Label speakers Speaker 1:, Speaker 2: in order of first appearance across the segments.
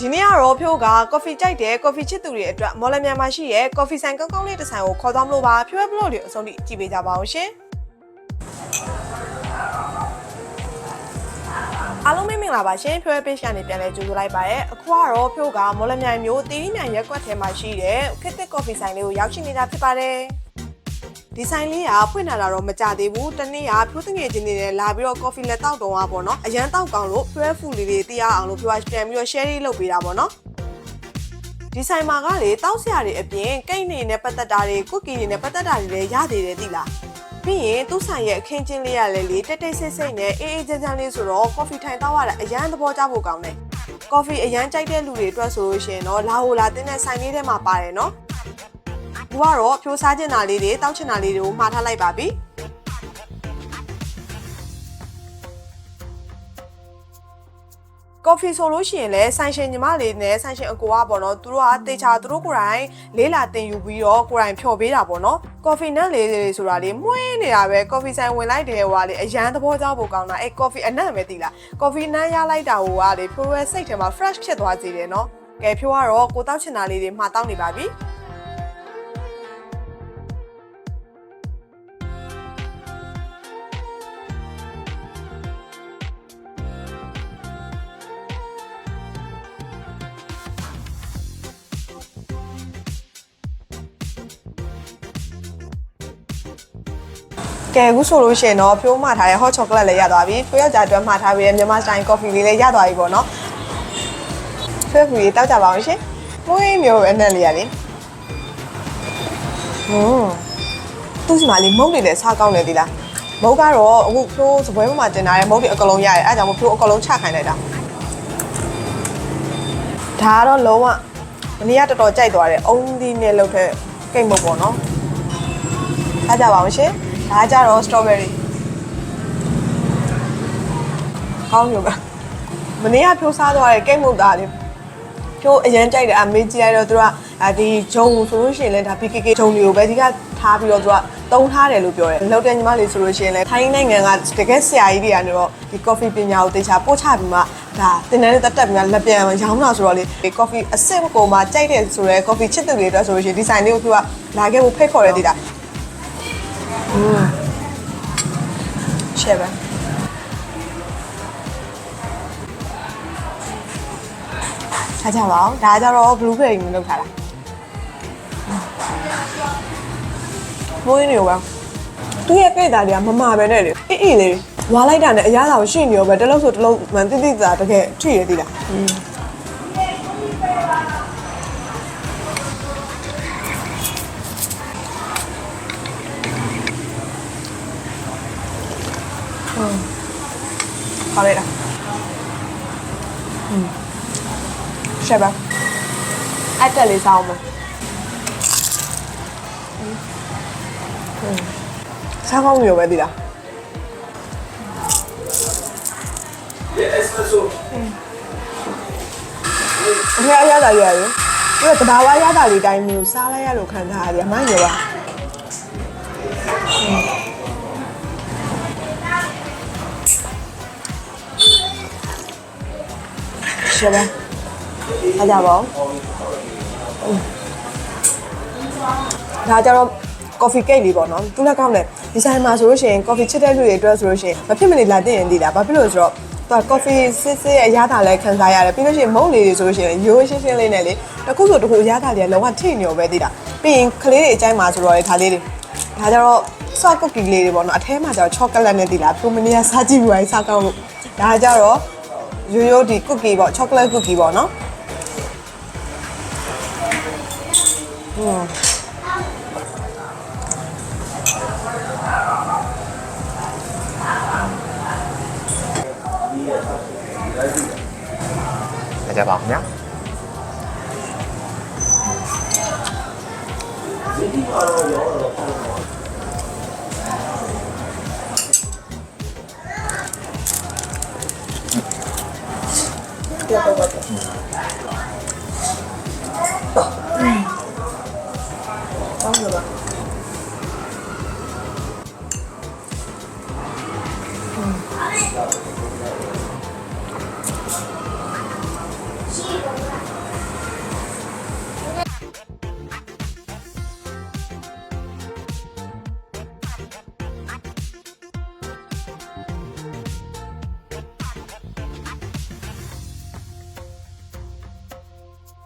Speaker 1: ဒီနေ့ကတော့ဖြိုးကကော်ဖီကြိုက်တယ်ကော်ဖီချစ်သူတွေအတွက်မော်လမြိုင်မှာရှိရဲကော်ဖီဆိုင်ကောင်းကောင်းလေးတစ်ဆိုင်ကိုခေါ်သွားမလို့ပါဖြိုးရဲ့ဘလော့လေးအဆုံးထိကြည့်ပေးကြပါအောင်ရှင်အားလုံးပဲမင်္ဂလာပါရှင်ဖြိုးရဲ့ page ကနေပြန်လဲကြိုဆိုလိုက်ပါရယ်အခုကတော့ဖြိုးကမော်လမြိုင်မြို့တီးရီမြိုင်ရက်ကွက်ထဲမှာရှိတဲ့ခစ်တစ်ကော်ဖီဆိုင်လေးကိုရောက်ရှိနေတာဖြစ်ပါတယ် ဒီဆိုင်လေးကဖွင့်လာတာတော့မကြသေးဘူးတနေ့ကဖြိုးတငယ်ချင်းတွေနဲ့လာပြီးတော့ကော်ဖီလက်တောက်တုံးอ่ะပေါ့နော်အရန်တောက်ကောင်းလို့ဖြိုးရဲ့ဖူလေးတွေတရားအောင်လို့ဖြိုးကပြန်ပြီးတော့ share လေးလုပ်ပေးတာပေါ့နော်ဒီဆိုင်မှာကလေတောက်ဆရာတွေအပြင်ကိတ်နေနဲ့ပတ်သက်တာတွေကုကီတွေနဲ့ပတ်သက်တာတွေလည်းရသေးတယ်သိလားပြီးရင်သူ့ဆိုင်ရဲ့အခင်းချင်းလေးရလဲလေတက်တိတ်ဆိတ်ဆိတ်နဲ့အေးအေးချမ်းချမ်းလေးဆိုတော့ကော်ဖီထိုင်တောက်ရတာအရန်သဘောကျဖို့ကောင်းတယ်ကော်ဖီအရန်ကြိုက်တဲ့လူတွေအတွက်ဆိုလို့ရှိရင်တော့လာဟိုလာတင်းတဲ့ဆိုင်လေးထဲမှာပါတယ်နော် ဘူကတော့ဖြိုးစားကျင်တာလေးတွေတောက်ချင်တာလေးတွေကိုမှားထားလိုက်ပါပြီကော်ဖီဆိုလို့ရှိရင်လည်းဆိုင်ရှင်ညီမလေးနဲ့ဆိုင်ရှင်အကိုကပေါ့နော်သူတို့ကတေချာသူတို့ကိုယ်တိုင်လေးလာတင်ယူပြီးတော့ကိုယ်တိုင်ဖြော်ပေးတာပေါ့နော်ကော်ဖီနတ်လေးတွေဆိုတာလေမွှင်းနေတာပဲကော်ဖီဆိုင်ဝင်လိုက်တယ်ဟိုကလေအရန်သဘောကျဖို့ကောင်းတာအဲကော်ဖီအနံ့ပဲတည်လားကော်ဖီနန်းရလိုက်တာဟိုကလေဖြိုးရဲစိတ်ထဲမှာ fresh ဖြစ်သွားစေတယ်နော်ကဲဖြိုးကတော့ကိုတောက်ချင်တာလေးတွေမှာတောက်နေပါပြီ ကဲအခုဆိုလို့ရှိရင်တော့ဖြိုးမှထားတဲ့ hot chocolate လည်းရသွားပြီဖြိုးယောက်ျားအတွက်မှထားပြီးတဲ့မြန်မာ style coffee လေးလည်းရသွားပြီပေါ့နော်ဖြိုးဖူလေးတောက်ကြပါအောင်ရှင်မွေးမျိုးပဲအနက်လေးရလေဟွန်းသူ့စီမှာလေးမုတ်တွေလည်းစားကောင်းတယ်ဒီလားမုတ်ကတော့အခုဖြိုးစပွဲပေါ်မှာတင်ထားတဲ့မုတ်တွေအကလုံးရတယ်အဲဒါကြောင့်မို့ဖြိုးအကလုံးချခိုင်းလိုက်တာဒါကတော့လုံးဝမနေ့ကတော်တော်ကြိုက်သွားတယ်အုံးသီးနဲ့လုပ်တဲ့ကိတ်မုတ်ပေါ့နော်စားကြပါအောင်ရှင် ဒါကြတော့ strawberry ကောင်းရောပဲမနေ့ကဖြိုးစားသွားတဲ့ကိတ်မုတ်သားလေးဖြိုးအရန်ကြိုက်တယ်အမေကြီးရတော့သူကဒီဂျုံဆိုလို့ရှိရင်လည်းဒါ PKK ဂျုံတွေကိုပဲဒီကထားပြီးတော့သူကတုံးထားတယ်လို့ပြောတယ်လောက်တဲ့ညီမလေးဆိုလို့ရှိရင်လည်းထိုင်းနိုင်ငံကတကယ်ဆရာကြီးတွေကနေတော့ဒီ coffee ပညာကိုတေချာပို့ချပြီးမှဒါတင်တဲ့တက်တက်ပြီးမှလက်ပြန်ရောင်းတာဆိုတော့လေဒီ coffee အစစ်ကိုမှကြိုက်တယ်ဆိုတော့ coffee ချစ်သူတွေအတွက်ဆိုလို့ရှိရင်ဒီဆိုင်လေးကိုသူကလာခဲ့ဖို့ဖိတ်ခေါ်ရသေးတာ ရှယ်ပဲထားကြပါဦးဒါကြတော့ blueberry မျိုးလောက်ထားတာမိုးရင်းနေရောပဲသူ့ရဲ့ကိတ်သားတွေကမမာပဲနဲ့လေအေးအေးလေးဝါလိုက်တာနဲ့အရသာကိုရှိနေရောပဲတစ်လုံးဆိုတစ်လုံးမှန်တိတိသားတကယ်ထိရသေးလား ခေါ်လိုက်တာอืมရှယ်ပဲအဲ့တက်လေးစားအောင်မယ်စားကောင်းမျိုးပဲဒီလားအဖေအရသာရရတယ်။ပြီးတော့တဘာဝရတာလေးတိုင်းမျိုးစားလိုက်ရလို့ခံစားရတယ်အမှန်ရောပါ။ ရှယ်ပဲ။အားကြပါဦး။ဒါကြတော့ coffee cake လေးပေါ့နော်။သူလည်းကောင်းတယ်။ဒီဆိုင်မှာဆိုလို့ရှိရင် coffee ချစ်တဲ့လူတွေအတွက်ဆိုလို့ရှိရင်မဖြစ်မနေလာတင်ရင်တည်တာ။ဘာဖြစ်လို့လဲဆိုတော့သူက coffee စစ်စစ်အရသာလည်းခံစားရတယ်ပြီးလို့ရှိရင်မုန့်လေးတွေဆိုလို့ရှိရင်ရိုးရှင်းရှင်းလေးနဲ့လေတစ်ခုဆိုတစ်ခုအရသာတွေကလုံးဝထိညော်ပဲသေးတာပြီးရင်ကလေးတွေအကြိုက်မှာဆိုတော့လေဒါလေးတွေဒါကြတော့ soft cookie လေးတွေပေါ့နော်အထဲမှာကျတော့ chocolate နဲ့တည်လားပြုံးမနေရစားကြည့်ပြီးပါစားကောင်းလို့ဒါကြတော့ ရိုးရိုးဒီ cookie ပေါ့ chocolate cookie ပေါ့နော်ဟွန်း
Speaker 2: 大家ပါခင်ဗျာ
Speaker 1: ကော りとう。うん。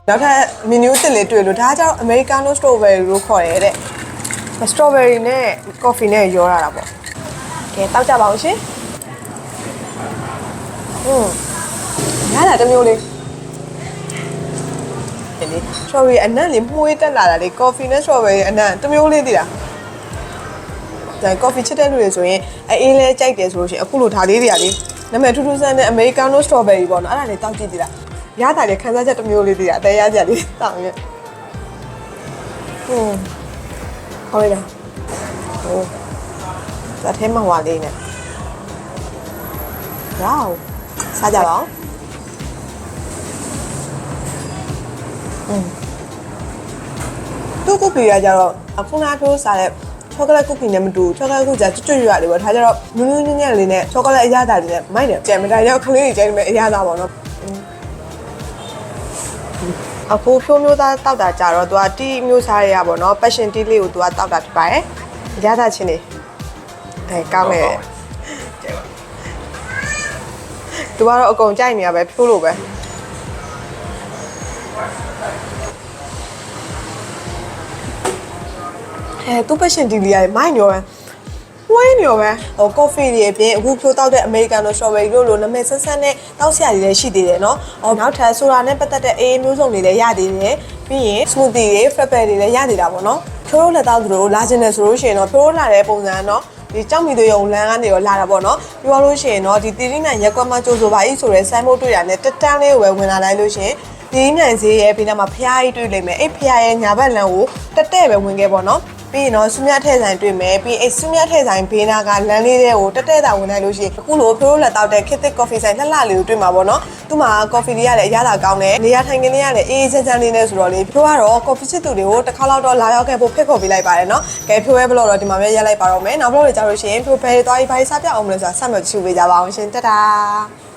Speaker 1: နောက်ထပ် menu တစ်လေးတွေ့လို့ဒါကကျတော့ Americano strawberry လို့ခေါ်ရဲတဲ့ strawberry နဲ့ coffee နဲ့ရောရတာပေါ့ကဲတောက်ကြပါအောင်ရှင်อืมရတာတစ်မျိုးလေးဒီလေး strawberry အနံ့လေးမှုေးတက်လာတာလေ coffee နဲ့ strawberry အနံ့တစ်မျိုးလေးတည်တာဒါ coffee ချစ်တဲ့လူတွေဆိုရင်အေးလဲကြိုက်တယ်ဆိုလို့ရှိရင်အခုလိုဒါလေးတွေကလေနာမည်ထူးထူးဆန်းတဲ့ Americano strawberry ပေါ့နော်အဲ့ဒါလေးတောက်ကြည့်ကြည့်လား ရတာလေခန်းစားချက်တစ်မျိုးလေးတည်တာအသေးရကြလေးတောက်ရင်ဟုတ်ဟောရလားဟိုဒါထဲမှာဝါလေးနဲ့ဝေါစားကြပါဦးသူ့ကုပ္ပီကကြတော့အခုနကပြောစားတဲ့ချောကလက်ကုပ္ပီနဲ့မတူချောကလက်ကုပ္ပီကကျွတ်ကျွတ်ရွရတယ်ပေါ့ဒါကြတော့နူးနူးညံ့ညံ့လေးနဲ့ချောကလက်အရသာလေးနဲ့မိုက်တယ်ကြံမတိုင်းရောခလေးကြီးကျဲနေမယ်အရသာပေါ့နော် အခုဖြိုးမျိုးသားတောက်တာကြတော့သူကတီးမျိုးစားရရပေါ့နော် passion tea လေးကိုသူကတောက်တာဖြစ်ပါတယ်အရသာချင်းနေအဲကောင်းတယ်သူကတော့အကုန်ကြိုက်နေရပဲဖြိုးလို့ပဲအဲသူ passion tea လေးရမိုင်းရောပဲ ရင်းတွေရောပဲဟိုကော်ဖီတွေအပြင်အခုဖြိုးတောက်တဲ့အမေရိကန်တို့စတော်ဘယ်ရီတို့လိုနာမည်ဆက်ဆက်နဲ့တောက်ဆရာတွေလည်းရှိသေးတယ်နော်။ဟိုနောက်ထပ်ဆိုတာနဲ့ပတ်သက်တဲ့အေးမျိုးစုံတွေလည်းရသေးတယ်။ပြီးရင် smoothie တွေ frappe တွေလည်းရသေးတာပေါ့နော်။ဖြိုးတို့လက်တောက်သူတို့လာခြင်းနဲ့ဆိုလို့ရှိရင်တော့ဖြိုးလာတဲ့ပုံစံနော်ဒီကြောက်မီတို့ရုံလမ်းကနေရောလာတာပေါ့နော်ပြောလို့ရှိရင်တော့ဒီတီရီမြန်ရက်ကွက်မကြိုးဆိုပါဤဆိုရဲဆိုင်းမို့တွေ့ရတဲ့တက်တန်းလေးကိုပဲဝင်လာလိုက်လို့ရှိရင်ဒီမြန်ဈေးရဲ့ဘေးနားမှာဖျားကြီးတွေ့လိမ့်မယ်အဲ့ဖျားရဲ့ညာဘက်လမ်းကိုတက်တဲ့ပဲဝင်ခဲ့ပေါ့နော် ပြီးရင်တော့ဆူမြထဲဆိုင်တွေ့မယ်ပြီးအဲ့ဆူမြထဲဆိုင်ဘေးနားကလမ်းလေးတွေကိုတက်တဲ့တာဝင်လိုက်လို့ရှိရင်အခုလိုဖြိုးလက်တောက်တဲ့ခစ်တစ်ကော်ဖီဆိုင်လှလှလေးကိုတွေ့မှာပေါ့နော်သူ့မှာကော်ဖီလေးရလည်းအရသာကောင်းတယ်နေရာထိုင်ခင်းလေးရလည်းအေးအေးချမ်းချမ်းလေးနဲ့ဆိုတော့လေဖြိုးကတော့ကော်ဖီချစ်သူတွေကိုတစ်ခါလောက်တော့လာရောက်ခဲ့ဖို့ဖိတ်ခေါ်ပေးလိုက်ပါတယ်နော်ကဲဖြိုးရဲ့ဘလော့တော့ဒီမှာပဲရက်လိုက်ပါတော့မယ်နောက်ဘလော့တွေကြာလို့ရှိရင်ဖြိုးဘယ်သွားပြီးဘာစားပြအောင်မလဲဆိုတာဆက်မကြည့်ပေးကြပါအောင်ရှင်တက်တာ